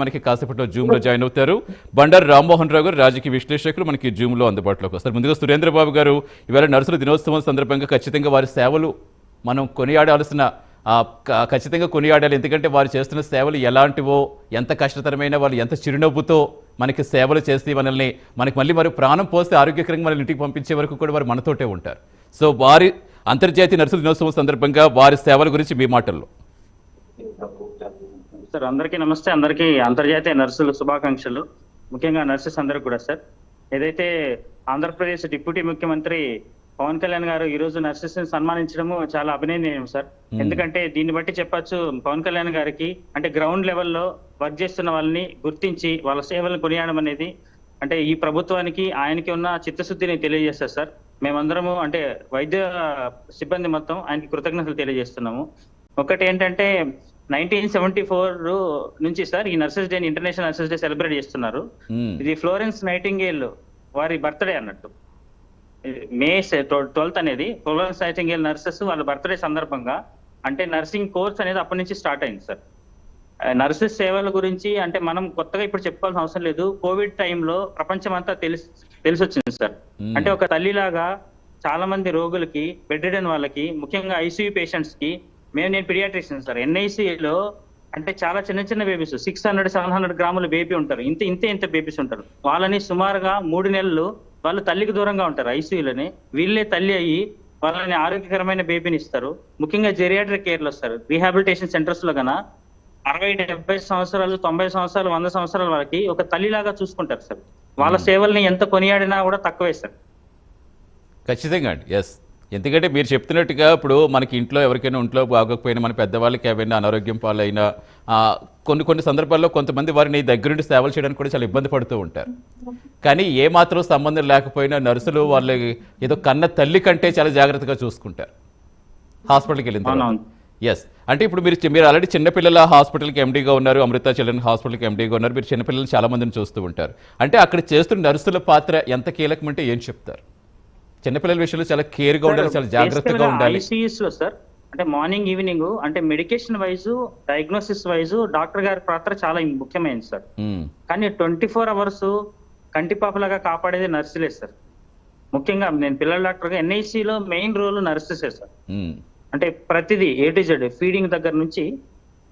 మనకి కాసేపట్లో జూమ్లో జాయిన్ అవుతారు. బండారు రామ్మోహన్ రావు గారు రాజకీయ విశ్లేషకులు మనకి జూమ్లో అందుబాటులోకి వస్తారు. ముందుగా సురేంద్రబాబు గారు ఇవాళ నర్సుల దినోత్సవం సందర్భంగా ఖచ్చితంగా వారి సేవలు మనం కొనియాడాల్సిన ఖచ్చితంగా కొనియాడాలి. ఎందుకంటే వారు చేస్తున్న సేవలు ఎలాంటివో ఎంత కష్టతరమైన వాళ్ళు ఎంత చిరునవ్వుతో మనకి సేవలు చేసి మనల్ని మనకి మళ్ళీ మరి ప్రాణం పోస్తే ఆరోగ్యకరంగా మనల్ని ఇంటికి పంపించే వరకు కూడా వారు మనతోటే ఉంటారు. సో వారి అంతర్జాతీయ నర్సుల దినోత్సవం సందర్భంగా వారి సేవల గురించి మీ మాటల్లో. సార్ అందరికీ నమస్తే. అందరికీ అంతర్జాతీయ నర్సులు శుభాకాంక్షలు. ముఖ్యంగా నర్సెస్ అందరికి కూడా సార్. ఏదైతే ఆంధ్రప్రదేశ్ డిప్యూటీ ముఖ్యమంత్రి పవన్ కళ్యాణ్ గారు ఈ రోజు నర్సెస్ని సన్మానించడము చాలా అభినందనీయం సార్. ఎందుకంటే దీన్ని బట్టి చెప్పొచ్చు పవన్ కళ్యాణ్ గారికి అంటే గ్రౌండ్ లెవెల్లో వర్క్ చేస్తున్న వాళ్ళని గుర్తించి వాళ్ళ సేవలను కొనియాడడం అనేది అంటే ఈ ప్రభుత్వానికి ఆయనకి ఉన్న చిత్తశుద్ధిని తెలియజేస్తారు సార్. మేమందరము అంటే వైద్య సిబ్బంది మొత్తం ఆయనకి కృతజ్ఞతలు తెలియజేస్తున్నాము. ఒకటి ఏంటంటే నైన్టీన్ సెవెంటీ ఫోర్ నుంచి సార్ ఈ nurses day international nurses day celebrate చేస్తున్నారు. మ్మ్. ఇది ఫ్లోరెన్స్ నైటింగేల్ వారి బర్త్డే అన్నట్టు. మే ట్వెల్త్ అనేది ఫ్లోరెన్స్ నైటింగేల్ నర్సెస్ వాళ్ళ బర్త్డే సందర్భంగా అంటే నర్సింగ్ కోర్స్ అనేది అప్పటి నుంచి స్టార్ట్ అయింది సార్. నర్సెస్ సేవల గురించి అంటే మనం కొత్తగా ఇప్పుడు చెప్పుకోవాల్సిన అవసరం లేదు. కోవిడ్ టైంలో ప్రపంచం అంతా తెలిసి తెలిసి వచ్చింది సార్. మ్మ్. అంటే ఒక తల్లిలాగా చాలా మంది రోగులకి బెడ్ రిడన్ వాళ్ళకి ముఖ్యంగా ఐసీయూ పేషెంట్స్కి మేము నేను పిడియాట్రిషియన్ సార్. ఎన్ఐసిలో అంటే చాలా చిన్న చిన్న babies six hundred seven hundred గ్రాముల బేబీ ఉంటారు. ఇంత ఇంతే ఇంత బేబీస్ ఉంటారు. వాళ్ళని సుమారుగా మూడు నెలలు వాళ్ళు తల్లికి దూరంగా ఉంటారు ఐసీయూలని. వీళ్ళే తల్లి అయ్యి వాళ్ళని ఆరోగ్యకరమైన బేబీని ఇస్తారు. ముఖ్యంగా జెరియాట్రిక్ కేర్లు వస్తారు రీహాబిలిటేషన్ సెంటర్స్లో గన అరవై డెబ్బై సంవత్సరాలు తొంభై సంవత్సరాలు వంద సంవత్సరాల వరకు ఒక తల్లిలాగా చూసుకుంటారు సార్. వాళ్ళ సేవల్ని ఎంత కొనియాడినా కూడా తక్కువే సార్. ఖచ్చితంగా అండి. ఎస్ ఎందుకంటే మీరు చెప్తున్నట్టుగా ఇప్పుడు మనకి ఇంట్లో ఎవరికైనా ఒంట్లో బాగోకపోయినా మన పెద్దవాళ్ళకి ఏమైనా అనారోగ్యం పాలైనా కొన్ని కొన్ని సందర్భాల్లో కొంతమంది వారిని దగ్గరుండి సేవలు చేయడానికి కూడా చాలా ఇబ్బంది పడుతూ ఉంటారు. కానీ ఏ మాత్రం సంబంధం లేకపోయినా నర్సులు వాళ్ళ ఏదో కన్న తల్లి కంటే చాలా జాగ్రత్తగా చూసుకుంటారు. హాస్పిటల్కి అవునవును. ఎస్ అంటే ఇప్పుడు మీరు మీరు ఆల్రెడీ చిన్నపిల్లల హాస్పిటల్కి ఎండీగా ఉన్నారు అమృత చిల్డ్రన్ హాస్పిటల్కి ఎండీగా ఉన్నారు మీరు చిన్నపిల్లలు చాలా మందిని చూస్తూ ఉంటారు. అంటే అక్కడ చేస్తున్న నర్సుల పాత్ర ఎంత కీలకం అంటే ఏం చెప్తారు? చిన్నపిల్లల విషయంలో చాలా కేర్గా ఉండాలి చాలా జాగ్రత్తగా ఉండాలి. లో సార్ అంటే మార్నింగ్ ఈవినింగ్ అంటే medication wise diagnosis wise doctor గారి పాత్ర చాలా ముఖ్యమైనది సార్ ఉమ్, కానీ ట్వంటీ ఫోర్ అవర్స్ కంటిపాపలాగా కాపాడేది నర్సులే సార్ ముఖ్యంగా నేను పిల్లల డాక్టర్గా NIC లో మెయిన్ రోల్ నర్సెసే సార్ ఉమ్, అంటే ప్రతిదీ ఏ టు జెడ్ ఫీడింగ్ దగ్గర నుంచి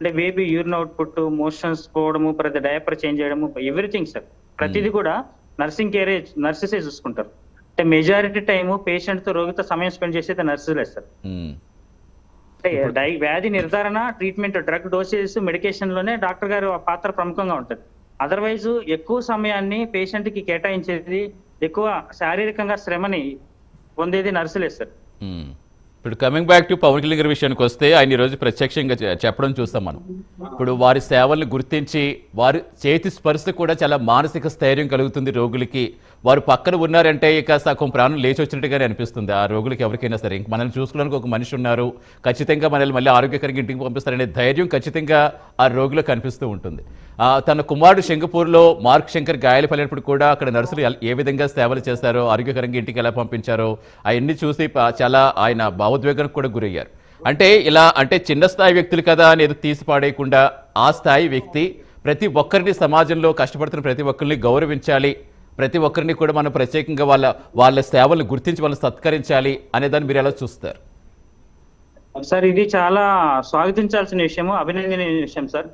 అంటే బేబీ యూరిన్ అవుట్పుట్ మోషన్స్ పోవడము ప్రతి డయాపర్ చేంజ్ చేయడము ఎవ్రీథింగ్ సార్ ప్రతిదీ కూడా నర్సింగ్ కేరే నర్సెసే చూసుకుంటారు. అంటే మెజారిటీ టైము పేషెంట్తో రోగితో సమయం స్పెండ్ చేసేది నర్సులే సార్. డై వ్యాధి నిర్ధారణ ట్రీట్మెంట్ డ్రగ్ డోసేజ్ మెడికేషన్లోనే డాక్టర్ గారు పాత్ర ప్రముఖంగా ఉంటుంది. అదర్వైజ్ ఎక్కువ సమయాన్ని పేషెంట్కి కేటాయించేది ఎక్కువ శారీరకంగా శ్రమని పొందేది నర్సులే సార్. ఉమ్. ఇప్పుడు coming back to Pavan Kalyan గారి విషయానికి వస్తే ఆయన ఈరోజు ప్రత్యక్షంగా చెప్పడం చూస్తాం మనం. ఇప్పుడు వారి సేవల్ని గుర్తించి వారి చేతి స్పర్శ కూడా చాలా మానసిక స్థైర్యం కలుగుతుంది రోగులకి. వారు పక్కన ఉన్నారంటే ఇక సగం ప్రాణం లేచి వచ్చినట్టుగానే అనిపిస్తుంది. ఆ రోగులకి ఎవరికైనా సరే. ఇంక మనల్ని చూసుకోవడానికి ఒక మనిషి ఉన్నారు. ఖచ్చితంగా మనల్ని మళ్ళీ ఆరోగ్యకరంగా ఇంటికి పంపిస్తారనే ధైర్యం ఖచ్చితంగా ఆ రోగులో కనిపిస్తూ ఉంటుంది. తన కుమారుడు శంగపూర్లో మార్క్ శంకర్ గాయాలపడినప్పుడు కూడా అక్కడ నర్సులు ఏ విధంగా సేవలు చేశారో ఆరోగ్యకరంగా ఇంటికి ఎలా పంపించారో అవన్నీ చూసి చాలా ఆయన భావోద్వేగానికి కూడా గురయ్యారు. అంటే ఇలా అంటే చిన్న స్థాయి వ్యక్తులు కదా అనేది తీసిపాడేయకుండా తీసి పాడేయకుండా ఆ స్థాయి వ్యక్తి ప్రతి ఒక్కరిని సమాజంలో కష్టపడుతున్న ప్రతి ఒక్కరిని గౌరవించాలి ప్రతి ఒక్కరిని కూడా మనం ప్రత్యేకంగా వాళ్ళ వాళ్ళ సేవలను గుర్తించి వాళ్ళని సత్కరించాలి అనే దాన్ని మీరు ఎలా చూస్తారు? సార్ ఇది చాలా స్వాగతించాల్సిన విషయము అభినందనీయ విషయం సార్.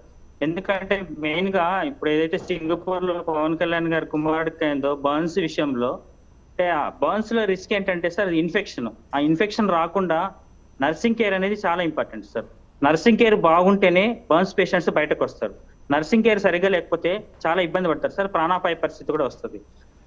ఎందుకంటే మెయిన్గా ఇప్పుడు ఏదైతే సింగపూర్లో పవన్ కళ్యాణ్ గారి కుమారుడికి అయిందో బర్న్స్ విషయంలో అంటే ఆ బర్న్స్లో రిస్క్ ఏంటంటే సార్ ఇన్ఫెక్షన్. ఆ ఇన్ఫెక్షన్ రాకుండా నర్సింగ్ కేర్ అనేది చాలా ఇంపార్టెంట్ సార్. నర్సింగ్ కేర్ బాగుంటేనే బర్న్స్ పేషెంట్స్ బయటకు వస్తారు. నర్సింగ్ కేర్ సరిగా లేకపోతే చాలా ఇబ్బంది పడతారు. సార్ ప్రాణాపాయ పరిస్థితి కూడా వస్తుంది.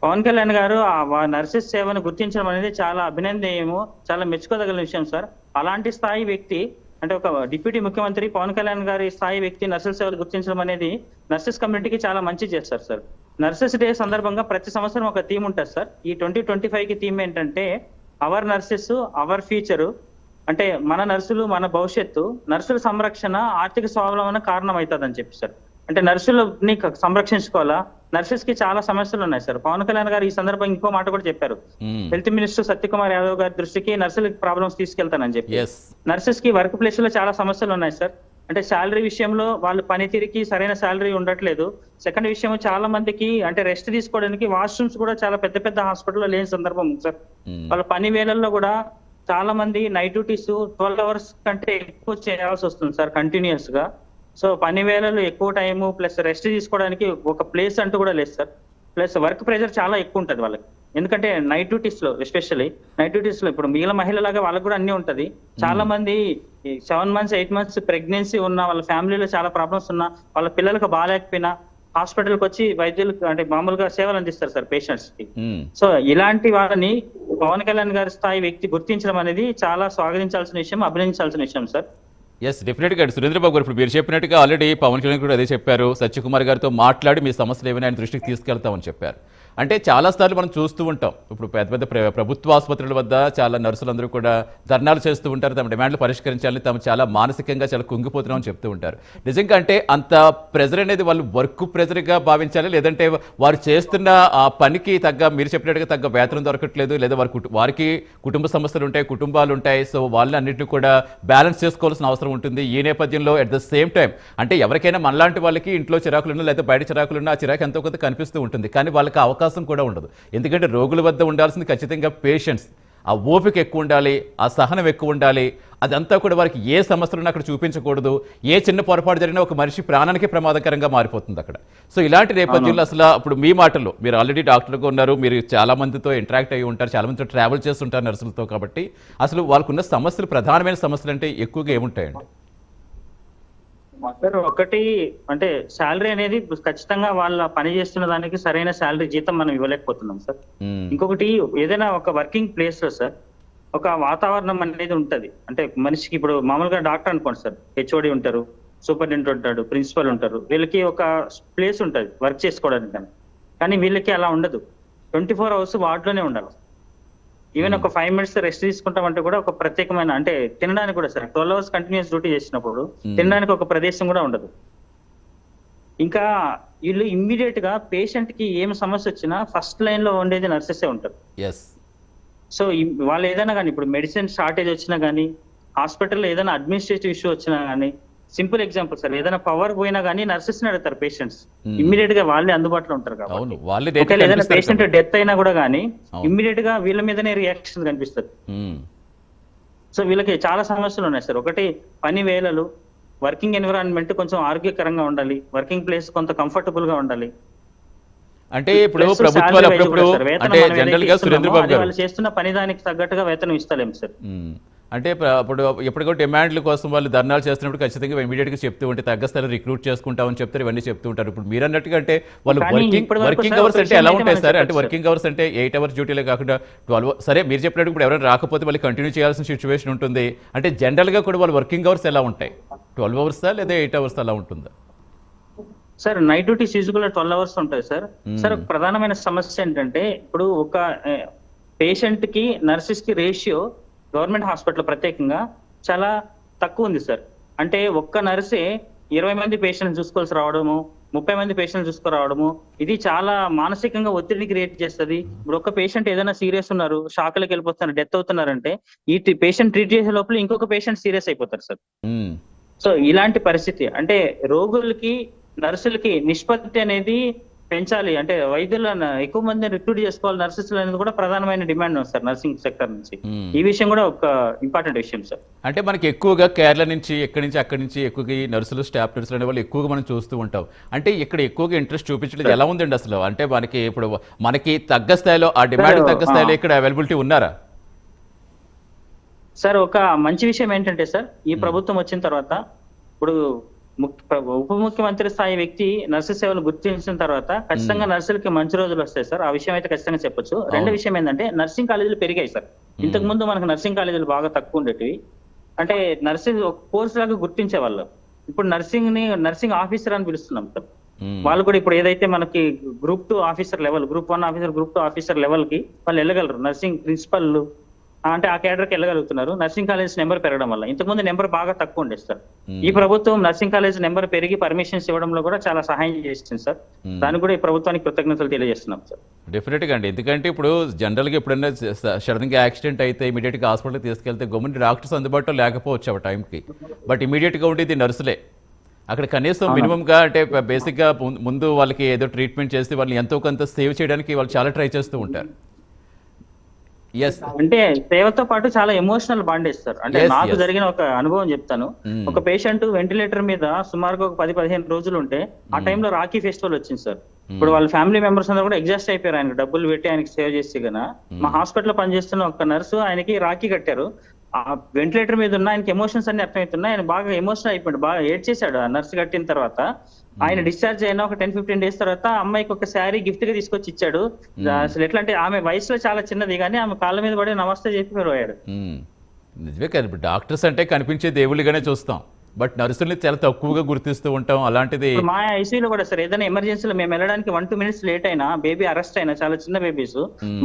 పవన్ కళ్యాణ్ గారు ఆ నర్సెస్ సేవను గుర్తించడం అనేది చాలా అభినందనీయము చాలా మెచ్చుకోదగిన విషయం సార్. అలాంటి స్థాయి వ్యక్తి అంటే ఒక డిప్యూటీ ముఖ్యమంత్రి పవన్ కళ్యాణ్ గారి స్థాయి వ్యక్తి నర్సెస్ సేవలు గుర్తించడం అనేది నర్సెస్ కమ్యూనిటీకి చాలా మంచి చేస్తారు సార్. నర్సెస్ డే సందర్భంగా ప్రతి సంవత్సరం ఒక థీమ్ ఉంటుంది సార్. ఈ ట్వంటీ ట్వంటీ ఫైవ్కి థీమ్ ఏంటంటే అవర్ నర్సెస్ అవర్ ఫ్యూచరు అంటే మన నర్సులు మన భవిష్యత్తు నర్సుల సంరక్షణ ఆర్థిక స్వావలంబన కారణం అవుతుందని చెప్పి సార్. అంటే నర్సులని సంరక్షించుకోవాలా? నర్సెస్కి చాలా సమస్యలు ఉన్నాయి సార్. పవన్ కళ్యాణ్ గారు ఈ సందర్భంగా ఇంకో మాట కూడా చెప్పారు. హెల్త్ మినిస్టర్ సత్యకుమార్ యాదవ్ గారి దృష్టికి నర్సుల ప్రాబ్లమ్స్ తీసుకెళ్తానని చెప్పి. నర్సెస్కి వర్క్ ప్లేస్లో చాలా సమస్యలు ఉన్నాయి సార్. అంటే శాలరీ విషయంలో వాళ్ళ పనితీరుకి సరైన శాలరీ ఉండట్లేదు. సెకండ్ విషయం చాలా మందికి అంటే రెస్ట్ తీసుకోవడానికి వాష్రూమ్స్ కూడా చాలా పెద్ద పెద్ద హాస్పిటల్లో లేని సందర్భం సార్. వాళ్ళ పని వేళల్లో కూడా చాలా మంది నైట్ డ్యూటీస్ ట్వెల్వ్ అవర్స్ కంటే ఎక్కువ చేయాల్సి వస్తుంది సార్ కంటిన్యూస్గా సో పని వేళలు ఎక్కువ టైం ప్లస్ రెస్ట్ తీసుకోవడానికి ఒక ప్లేస్ అంటూ కూడా లేదు సార్. ప్లస్ వర్క్ ప్రెషర్ చాలా ఎక్కువ ఉంటుంది వాళ్ళకి. ఎందుకంటే నైట్ డ్యూటీస్లో ఎస్పెషల్లీ నైట్ డ్యూటీస్లో ఇప్పుడు మిగిలిన మహిళలాగా వాళ్ళకి కూడా అన్ని ఉంటది. చాలా మంది seven months eight months pregnancy ఉన్న వాళ్ళ ఫ్యామిలీలో చాలా ప్రాబ్లమ్స్ ఉన్నా వాళ్ళ పిల్లలకు బాగాలేకపోయినా హాస్పిటల్కి వచ్చి వైద్యులకు అంటే మామూలుగా సేవలు అందిస్తారు సార్ పేషెంట్స్కి. సో ఇలాంటి వాళ్ళని పవన్ కళ్యాణ్ గారి స్థాయి వ్యక్తి గుర్తించడం అనేది చాలా స్వాగతించాల్సిన విషయం అభినందించాల్సిన విషయం సార్. ఎస్ డెఫినెట్గా సురేంద్రబాబు గారు ఇప్పుడు మీరు చెప్పినట్టుగా ఆల్రెడీ పవన్ కళ్యాణ్ కూడా అదే చెప్పారు. సత్యకుమార్ గారితో మాట్లాడి మీ సమస్యలు ఏమైనా ఆయన దృష్టికి తీసుకెళ్తామని చెప్పారు. అంటే చాలాసార్లు మనం చూస్తూ ఉంటాం. ఇప్పుడు పెద్ద పెద్ద ప్రభుత్వ ఆసుపత్రుల వద్ద చాలా నర్సులందరూ కూడా ధర్నాలు చేస్తూ ఉంటారు. తమ డిమాండ్లు పరిష్కరించాలని తాము చాలా మానసికంగా చాలా కుంగిపోతున్నామని చెప్తూ ఉంటారు. నిజంగా అంటే అంత ప్రెజర్ అనేది వాళ్ళు వర్క్ ప్రెజర్గా భావించాలి లేదంటే వారు చేస్తున్న ఆ పనికి తగ్గ మీరు చెప్పినట్టుగా తగ్గ వేతనం దొరకట్లేదు లేదా వారి వారికి కుటుంబ సమస్యలు ఉంటాయి కుటుంబాలు ఉంటాయి సో వాళ్ళని అన్నింటినీ కూడా బ్యాలెన్స్ చేసుకోవాల్సిన అవసరం ఉంటుంది. ఈ నేపథ్యంలో అట్ ద సేమ్ టైం అంటే ఎవరికైనా మనలాంటి వాళ్ళకి ఇంట్లో చిరాకులున్నా లేదా బయట చిరాకులున్నా ఆ చిరాకు ఎంతో కొంత కనిపిస్తూ ఉంటుంది. కానీ వాళ్ళకి అవకాశం కూడా ఉండదు. ఎందుకంటే రోగుల వద్ద ఉండాల్సింది ఖచ్చితంగా పేషెంట్స్ ఆ ఓపిక ఎక్కువ ఉండాలి ఆ సహనం ఎక్కువ ఉండాలి. అదంతా కూడా వారికి ఏ సమస్యలను అక్కడ చూపించకూడదు. ఏ చిన్న పొరపాటు జరిగినా ఒక మనిషి ప్రాణానికి ప్రమాదకరంగా మారిపోతుంది అక్కడ. సో ఇలాంటి నేపథ్యంలో అసలు అప్పుడు మీ మాటల్లో మీరు ఆల్రెడీ డాక్టర్గా ఉన్నారు మీరు చాలా మందితో ఇంటరాక్ట్ అయ్యి ఉంటారు చాలా మందితో ట్రావెల్ చేస్తుంటారు నర్సులతో కాబట్టి అసలు వాళ్ళకున్న సమస్యలు ప్రధానమైన సమస్యలు అంటే ఎక్కువగా ఏముంటాయండి? సార్ ఒకటి అంటే శాలరీ అనేది ఖచ్చితంగా వాళ్ళ పని చేస్తున్న దానికి సరైన శాలరీ జీతం మనం ఇవ్వలేకపోతున్నాం సార్. ఇంకొకటి ఏదైనా ఒక వర్కింగ్ ప్లేస్లో సార్ ఒక వాతావరణం అనేది ఉంటది. అంటే మనిషికి ఇప్పుడు మామూలుగా డాక్టర్ అనుకోండి సార్ హెచ్ఓడి ఉంటారు సూపరింటెండెంట్ ఉంటాడు ప్రిన్సిపల్ ఉంటారు వీళ్ళకి ఒక ప్లేస్ ఉంటది వర్క్ చేసుకోవడానికి కానీ. కానీ వీళ్ళకి అలా ఉండదు. ట్వంటీ ఫోర్ అవర్స్ వార్డులోనే ఉండాలి. ఈవెన్ ఒక ఫైవ్ మినిట్స్ రెస్ట్ తీసుకుంటామంటే కూడా ఒక ప్రత్యేకమైన అంటే తినడానికి కూడా sir twelve hours continuous duty చేసినప్పుడు తినడానికి ఒక ప్రదేశం కూడా ఉండదు. ఇంకా వీళ్ళు ఇమ్మీడియట్గా పేషెంట్కి ఏం సమస్య వచ్చినా ఫస్ట్ లైన్లో ఉండేది నర్సెసే ఉంటారు. సో వాళ్ళు ఏదైనా కానీ ఇప్పుడు మెడిసిన్ షార్టేజ్ వచ్చినా కానీ హాస్పిటల్లో ఏదైనా అడ్మినిస్ట్రేటివ్ ఇష్యూ వచ్చినా కానీ సింపుల్ ఎగ్జాంపుల్ సార్ ఏదైనా పవర్ పోయినా కానీ నర్సెస్ అడుగుతారు పేషెంట్స్. ఇమ్మీడియట్గా వాళ్ళే అందుబాటులో ఉంటారు కాబట్టి. ఒకవేళ ఏదైనా పేషెంట్ డెత్ అయినా కూడా కానీ. ఇమ్మీడియట్గా వీళ్ళ మీదనే రియాక్షన్ కనిపిస్తుంది సో వీళ్ళకి చాలా సమస్యలు ఉన్నాయి సార్. ఒకటి పని వేళలు వర్కింగ్ ఎన్విరాన్మెంట్ కొంచెం ఆరోగ్యకరంగా ఉండాలి వర్కింగ్ ప్లేస్ కొంత కంఫర్టబుల్గా ఉండాలి. అంటే ఇప్పుడు ప్రభుత్వాలు అప్పుడప్పుడు అంటే జనరల్గా సురేంద్రబాబు గారు. వాళ్ళు చేస్తున్న పని దానికి తగ్గట్టుగా వేతనం ఇస్తలేము సార్. అంటే ఇప్పుడు ఎప్పటికో డిమాండ్ల కోసం వాళ్ళు ధర్నాలు చేస్తున్నప్పుడు ఖచ్చితంగా ఇమీడియట్గా చెప్తూ ఉంటే తగ్గ స్థలం రిక్రూట్ చేసుకుంటామని చెప్తారు ఇవన్నీ చెప్తూ ఉంటారు. ఇప్పుడు మీరు అన్నట్టుగా అంటే వాళ్ళు వర్కింగ్ వర్కింగ్ సార్ అవర్స్ అంటే ఎలా ఉంటాయి సార్? అంటే వర్కింగ్ అవర్స్ అంటే ఎయిట్ అవర్స్ డ్యూటీలే కాకుండా ట్వెల్వ్ సరే మీరు చెప్పినట్టు ఇప్పుడు ఎవరైనా రాకపోతే మళ్ళీ కంటిన్యూ చేయాల్సిన సిచ్యువేషన్ ఉంటుంది. అంటే జనరల్గా కూడా వాళ్ళు వర్కింగ్ అవర్స్ ఎలా ఉంటాయి? ట్వెల్వ్ అవర్సా లేదా ఎయిట్ అవర్స్ అలా ఉంటుందా? Sir night duties usual twelve hours ఉంటాయి సార్. సార్ ఒక ప్రధానమైన సమస్య ఏంటంటే ఇప్పుడు ఒక పేషెంట్కి నర్సెస్కి రేషియో గవర్నమెంట్ హాస్పిటల్ ప్రత్యేకంగా చాలా తక్కువ ఉంది సార్. అంటే ఒక్క నర్సే ఇరవై మంది పేషెంట్ చూసుకోవాల్సి రావడము ముప్పై మంది పేషెంట్ చూసుకురావడము ఇది చాలా మానసికంగా ఒత్తిడిని క్రియేట్ చేస్తుంది. ఇప్పుడు ఒక పేషెంట్ ఏదైనా సీరియస్ ఉన్నారు షాక్లకి వెళ్ళిపోతున్నారు డెత్ అవుతున్నారంటే ఈ పేషెంట్ ట్రీట్ చేసే లోపల ఇంకొక పేషెంట్ సీరియస్ అయిపోతారు సార్. సో ఇలాంటి పరిస్థితి అంటే రోగులకి నర్సులకి నిష్పత్తి అనేది పెంచాలి. అంటే వైద్యులను ఎక్కువ మంది రిక్రూట్ చేసుకోవాలి నర్సెస్ అనేది కూడా ప్రధానమైన డిమాండ్ ఉంది సార్ నర్సింగ్ సెక్టర్ నుంచి. ఈ విషయం కూడా ఒక ఇంపార్టెంట్ విషయం సార్. అంటే మనకి ఎక్కువగా కేరళ నుంచి ఎక్కడి నుంచి అక్కడి నుంచి ఎక్కువగా ఈ నర్సులు స్టాఫ్ నర్సులు అనే వాళ్ళు ఎక్కువగా మనం చూస్తూ ఉంటాం. అంటే ఇక్కడ ఎక్కువగా ఇంట్రెస్ట్ చూపించలేదు ఎలా ఉందండి అసలు? అంటే మనకి ఇప్పుడు మనకి తగ్గ స్థాయిలో ఆ డిమాండ్ తగ్గ స్థాయిలో. ఇక్కడ అవైలబిలిటీ ఉన్నారా? సార్ ఒక మంచి విషయం ఏంటంటే సార్ ఈ ప్రభుత్వం వచ్చిన తర్వాత ఇప్పుడు ఉప ముఖ్యమంత్రి స్థాయి వ్యక్తి నర్సు సేవలు గుర్తించిన తర్వాత ఖచ్చితంగా నర్సులకి మంచి రోజులు వస్తాయి సార్. ఆ విషయం అయితే ఖచ్చితంగా చెప్పొచ్చు. రెండో విషయం ఏంటంటే నర్సింగ్ కాలేజీలు పెరిగాయి సార్. ఇంతకు ముందు మనకు నర్సింగ్ కాలేజీలు బాగా తక్కువ ఉండేటివి. అంటే నర్సింగ్ ఒక కోర్స్ లాగా గుర్తించే వాళ్ళు. ఇప్పుడు నర్సింగ్ని నర్సింగ్ ఆఫీసర్ అని పిలుస్తున్నాం సార్. వాళ్ళు కూడా ఇప్పుడు ఏదైతే మనకి group two officer level group one officer group two officer లెవెల్కి వాళ్ళు వెళ్ళగలరు. నర్సింగ్ ప్రిన్సిపల్ అంటే ఆ కేడర్కి వెళ్ళగలుగుతున్నారు. నర్సింగ్ కాలేజ్ నెంబర్ పెరగడం వల్ల. ఇంతకుముందు నెంబర్ బాగా తక్కువ ఉండేది సార్. ఈ ప్రభుత్వం నర్సింగ్ కాలేజ్ నెంబర్ పెరిగి పర్మిషన్స్ ఇవ్వడంలో కూడా చాలా సహాయం చేసింది సార్. దానికి కూడా ఈ ప్రభుత్వానికి కృతజ్ఞతలు తెలియజేస్తున్నాం సార్. డెఫినెట్గా అండి. ఎందుకంటే ఇప్పుడు జనరల్గా ఎప్పుడైనా సడన్గా యాక్సిడెంట్ అయితే ఇమీడియట్గా హాస్పిటల్కి తీసుకెళ్తే గవర్నమెంట్ డాక్టర్స్ అందుబాటులో లేకపోవచ్చు ఆ టైంకి. బట్ ఇమీడియట్గా ఉండేది నర్సులే. అక్కడ కనీసం మినిమంగా అంటే బేసిక్గా ముందు వాళ్ళకి ఏదో ట్రీట్మెంట్ చేసి వాళ్ళని ఎంతో కొంత సేవ్ చేయడానికి వాళ్ళు చాలా ట్రై చేస్తూ ఉంటారు. అంటే సేవతో పాటు చాలా ఎమోషనల్ బాండ్ ఇస్తారు. అంటే నాకు. జరిగిన ఒక అనుభవం చెప్తాను. Hmm. ఒక పేషెంట్ వెంటిలేటర్ మీద సుమారుగా ఒక పది పదిహేను రోజులు ఉంటే ఆ టైంలో రాఖీ ఫెస్టివల్ వచ్చింది సార్. ఇప్పుడు వాళ్ళ ఫ్యామిలీ మెంబర్స్ అందరూ కూడా ఎగ్జాస్ట్ అయిపోయారు ఆయనకు. డబ్బులు పెట్టి ఆయనకి సేవ్ చేసి గన మా హాస్పిటల్లో పనిచేస్తున్న ఒక నర్సు ఆయనకి రాఖీ కట్టారు. ఆ వెంటిలేటర్ మీద ఉన్న ఆయనకి ఎమోషన్స్ అన్ని అర్థమవుతున్నాయి ఆయన బాగా ఎమోషనల్ అయిపోయాడు. బాగా ఏడ్చేశాడు ఆ నర్సు కట్టిన తర్వాత. ఆయన డిశ్చార్జ్ అయిన ఒక టెన్ ఫిఫ్టీన్ డేస్ తర్వాత అమ్మాయికి ఒక శారీ గిఫ్ట్గా తీసుకొచ్చి ఇచ్చాడు. అసలు ఎట్లా అంటే ఆమె వయసులో చాలా చిన్నది కానీ ఆమె కాళ్ళ మీద పడి నమస్తే చెప్పి పోయాడు. నిజమే కదా. ఇప్పుడు డాక్టర్స్ అంటే కనిపించే దేవుళ్ళుగానే చూస్తాం. బట్ నర్సుల్ని చాలా తక్కువగా గుర్తిస్తూ ఉంటాం. అలాంటిది మా ఐసీయూలో కూడా సార్ ఏదైనా ఎమర్జెన్సీలో మేము వెళ్ళడానికి వన్ టూ మినిట్స్ లేట్ అయినా బేబీ అరెస్ట్ అయినా చాలా చిన్న babies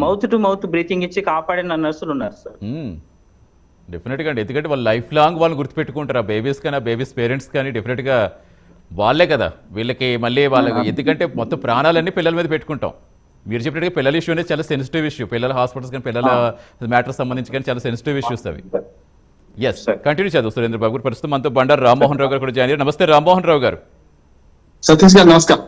mouth to mouth breathing ఇచ్చి కాపాడిన నర్సులు ఉన్నారు సార్. డెఫినెట్గా అండి. ఎందుకంటే వాళ్ళు లైఫ్ లాంగ్ వాళ్ళు గుర్తుపెట్టుకుంటారు. ఆ బేబీస్ కానీ ఆ బేబీస్ పేరెంట్స్ కానీ డెఫినెట్గా వాళ్ళే కదా. వీళ్ళకి మళ్ళీ వాళ్ళకి ఎందుకంటే మొత్తం ప్రాణాలన్నీ పిల్లల మీద పెట్టుకుంటాం. మీరు చెప్పినట్టుగా పిల్లల ఇష్యూ అనేది చాలా సెన్సిటివ్ ఇష్యూ పిల్లల హాస్పిటల్స్ కానీ పిల్లల మ్యాటర్ సంబంధించి కానీ చాలా సెన్సిటివ్ ఇష్యూస్ అవి. ఎస్ కంటిన్యూ చేద్దాం సురేంద్ర బాబు గారు. ప్రస్తుతం మనతో బండారు రామ్మోహన్ రావు గారు కూడా జాయిన్ అయ్యారు. నమస్తే రామ్మోహన్ రావు గారు. సతీష్ గారు నమస్కారం.